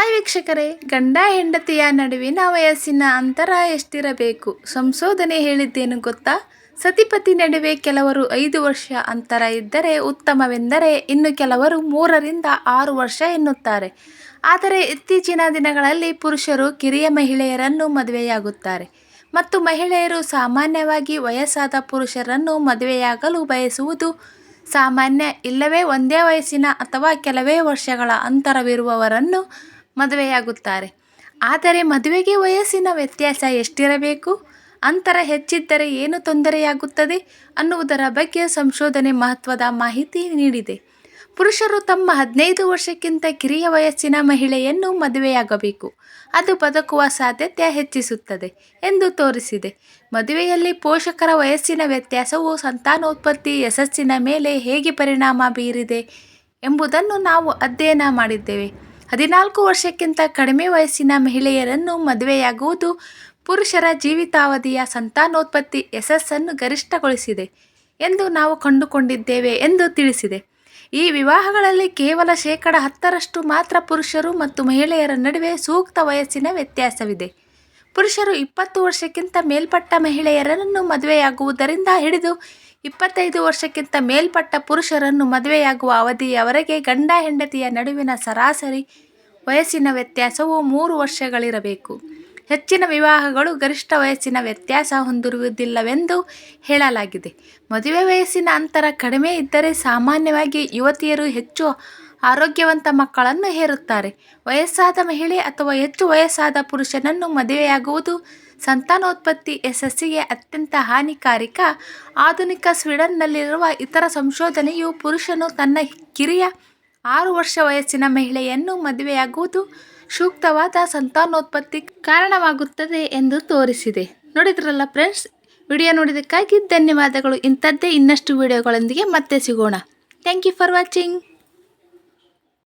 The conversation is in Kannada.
ಹಾಯ್ ವೀಕ್ಷಕರೇ. ಗಂಡ ಹೆಂಡತಿಯ ನಡುವಿನ ವಯಸ್ಸಿನ ಅಂತರ ಎಷ್ಟಿರಬೇಕು? ಸಂಶೋಧನೆ ಹೇಳಿದ್ದೇನು ಗೊತ್ತಾ? ಸತಿಪತಿ ನಡುವೆ ಕೆಲವರು ಐದು ವರ್ಷ ಅಂತರ ಇದ್ದರೆ ಉತ್ತಮವೆಂದರೆ ಇನ್ನು ಕೆಲವರು ಮೂರರಿಂದ ಆರು ವರ್ಷ ಎನ್ನುತ್ತಾರೆ. ಆದರೆ ಇತ್ತೀಚಿನ ದಿನಗಳಲ್ಲಿ ಪುರುಷರು ಕಿರಿಯ ಮಹಿಳೆಯರನ್ನು ಮದುವೆಯಾಗುತ್ತಾರೆ. ಮತ್ತು ಮಹಿಳೆಯರು ಸಾಮಾನ್ಯವಾಗಿ ವಯಸ್ಸಾದ ಪುರುಷರನ್ನು ಮದುವೆಯಾಗಲು ಬಯಸುವುದು ಸಾಮಾನ್ಯ, ಇಲ್ಲವೇ ಒಂದೇ ವಯಸ್ಸಿನ ಅಥವಾ ಕೆಲವೇ ವರ್ಷಗಳ ಅಂತರವಿರುವವರನ್ನು ಮದುವೆಯಾಗುತ್ತಾರೆ. ಆದರೆ ಮದುವೆಗೆ ವಯಸ್ಸಿನ ವ್ಯತ್ಯಾಸ ಎಷ್ಟಿರಬೇಕು? ಅಂತರ ಹೆಚ್ಚಿದ್ದರೆ ಏನು ತೊಂದರೆಯಾಗುತ್ತದೆ? ಅನ್ನುವುದರ ಬಗ್ಗೆ ಸಂಶೋಧನೆ ಮಹತ್ವದ ಮಾಹಿತಿ ನೀಡಿದೆ. ಪುರುಷರು ತಮ್ಮ ಹದಿನೈದು ವರ್ಷಕ್ಕಿಂತ ಕಿರಿಯ ವಯಸ್ಸಿನ ಮಹಿಳೆಯನ್ನು ಮದುವೆಯಾಗಬೇಕು. ಅದು ಬದುಕುವ ಸಾಧ್ಯತೆ ಹೆಚ್ಚಿಸುತ್ತದೆ ಎಂದು ತೋರಿಸಿದೆ. ಮದುವೆಯಲ್ಲಿ ಪೋಷಕರ ವಯಸ್ಸಿನ ವ್ಯತ್ಯಾಸವು ಸಂತಾನೋತ್ಪತ್ತಿ ಯಶಸ್ಸಿನ ಮೇಲೆ ಹೇಗೆ ಪರಿಣಾಮ ಬೀರಿದೆ ಎಂಬುದನ್ನು ನಾವು ಅಧ್ಯಯನ ಮಾಡಿದ್ದೇವೆ. ಹದಿನಾಲ್ಕು ವರ್ಷಕ್ಕಿಂತ ಕಡಿಮೆ ವಯಸ್ಸಿನ ಮಹಿಳೆಯರನ್ನು ಮದುವೆಯಾಗುವುದು ಪುರುಷರ ಜೀವಿತಾವಧಿಯ ಸಂತಾನೋತ್ಪತ್ತಿ ಯಶಸ್ಸನ್ನು ಗರಿಷ್ಠಗೊಳಿಸಿದೆ ಎಂದು ನಾವು ಕಂಡುಕೊಂಡಿದ್ದೇವೆ ಎಂದು ತಿಳಿಸಿದೆ. ಈ ವಿವಾಹಗಳಲ್ಲಿ ಕೇವಲ ಶೇಕಡ ಹತ್ತರಷ್ಟು ಮಾತ್ರ ಪುರುಷರು ಮತ್ತು ಮಹಿಳೆಯರ ನಡುವೆ ಸೂಕ್ತ ವಯಸ್ಸಿನ ವ್ಯತ್ಯಾಸವಿದೆ. ಪುರುಷರು ಇಪ್ಪತ್ತು ವರ್ಷಕ್ಕಿಂತ ಮೇಲ್ಪಟ್ಟ ಮಹಿಳೆಯರನ್ನು ಮದುವೆಯಾಗುವುದರಿಂದ ಹಿಡಿದು ಇಪ್ಪತ್ತೈದು ವರ್ಷಕ್ಕಿಂತ ಮೇಲ್ಪಟ್ಟ ಪುರುಷರನ್ನು ಮದುವೆಯಾಗುವ ಅವಧಿಯವರೆಗೆ ಗಂಡ ಹೆಂಡತಿಯ ನಡುವಿನ ಸರಾಸರಿ ವಯಸ್ಸಿನ ವ್ಯತ್ಯಾಸವು ಮೂರು ವರ್ಷಗಳಿರಬೇಕು. ಹೆಚ್ಚಿನ ವಿವಾಹಗಳು ಗರಿಷ್ಠ ವಯಸ್ಸಿನ ವ್ಯತ್ಯಾಸ ಹೊಂದಿರುವುದಿಲ್ಲವೆಂದು ಹೇಳಲಾಗಿದೆ. ಮದುವೆ ವಯಸ್ಸಿನ ಅಂತರ ಕಡಿಮೆ ಇದ್ದರೆ ಸಾಮಾನ್ಯವಾಗಿ ಯುವತಿಯರು ಹೆಚ್ಚು ಆರೋಗ್ಯವಂತ ಮಕ್ಕಳನ್ನು ಹೇರುತ್ತಾರೆ. ವಯಸ್ಸಾದ ಮಹಿಳೆ ಅಥವಾ ಹೆಚ್ಚು ವಯಸ್ಸಾದ ಪುರುಷನನ್ನು ಮದುವೆಯಾಗುವುದು ಸಂತಾನೋತ್ಪತ್ತಿ ಯಶಸ್ಸಿಗೆ ಅತ್ಯಂತ ಹಾನಿಕಾರಕ. ಆಧುನಿಕ ಸ್ವೀಡನ್ನಲ್ಲಿರುವ ಇತರ ಸಂಶೋಧನೆಯು ಪುರುಷನು ತನ್ನ ಕಿರಿಯ ಆರು ವರ್ಷ ವಯಸ್ಸಿನ ಮಹಿಳೆಯನ್ನು ಮದುವೆಯಾಗುವುದು ಸೂಕ್ತವಾದ ಸಂತಾನೋತ್ಪತ್ತಿ ಕಾರಣವಾಗುತ್ತದೆ ಎಂದು ತೋರಿಸಿದೆ. ನೋಡಿದ್ರಲ್ಲ ಫ್ರೆಂಡ್ಸ್? ವಿಡಿಯೋ ನೋಡಿದ್ದಕ್ಕಾಗಿ ಧನ್ಯವಾದಗಳು. ಇಂಥದ್ದೇ ಇನ್ನಷ್ಟು ವಿಡಿಯೋಗಳೊಂದಿಗೆ ಮತ್ತೆ ಸಿಗೋಣ. Thank you for watching